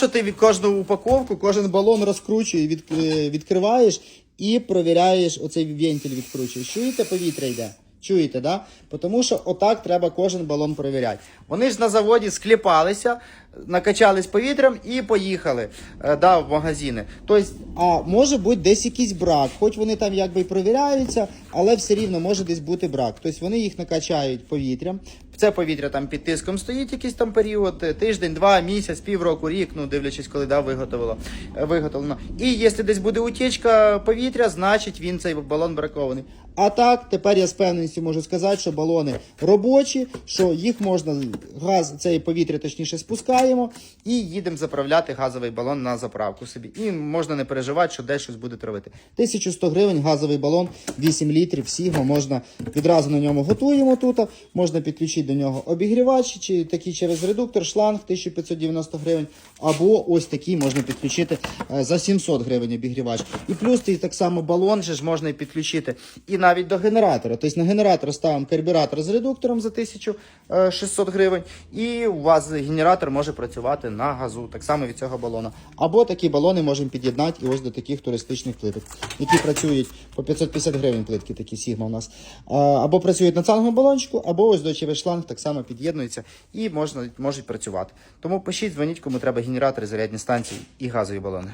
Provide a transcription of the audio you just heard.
Що ти від кожну упаковку, кожен балон розкручує, від, е, відкриваєш і провіряєш оцей вентиль відкручуєш. Чуєте, повітря йде? Чуєте, да? Тому що отак треба кожен балон перевіряти. Вони ж на заводі скліпалися, накачались повітрям і поїхали е, да, в магазини. Тобто, а може бути десь якийсь брак, хоч вони там якби й провіряються, але все рівно може десь бути брак. Тобто вони їх накачають повітрям. Це повітря там під тиском стоїть якийсь там період, е, тиждень, два, місяць, півроку, рік, ну дивлячись, коли да, виготовило, е, виготовлено. І якщо десь буде утічка повітря, значить він цей балон бракований. А так, тепер я з певністю можу сказати, що балони робочі, що їх можна газ, цей повітря точніше спускаємо і їдемо заправляти газовий балон на заправку собі. І можна не переживати, що десь щось буде травити. 1100 гривень газовий балон, 8 літрів, Сігма, можна відразу на ньому готуємо тут. Можна підключити до нього обігрівач, чи такий через редуктор, шланг 1590 гривень, або ось такий можна підключити е, за 700 гривень обігрівач. І плюс ти так само балон ж можна підключити і навіть до генератора. Тобто на генератор ставимо карбюратор з редуктором за 1600 гривень, і у вас генератор може працювати на газу, так само від цього балона. Або такі балони можемо під'єднати і ось до таких туристичних плиток, які працюють по 550 гривень плитки, такі Сігма у нас. Або працюють на цанговому балончику, або ось до ЧВ шланг так само під'єднується і можна, можуть працювати. Тому пишіть, дзвоніть, кому треба генератори, зарядні станції і газові балони.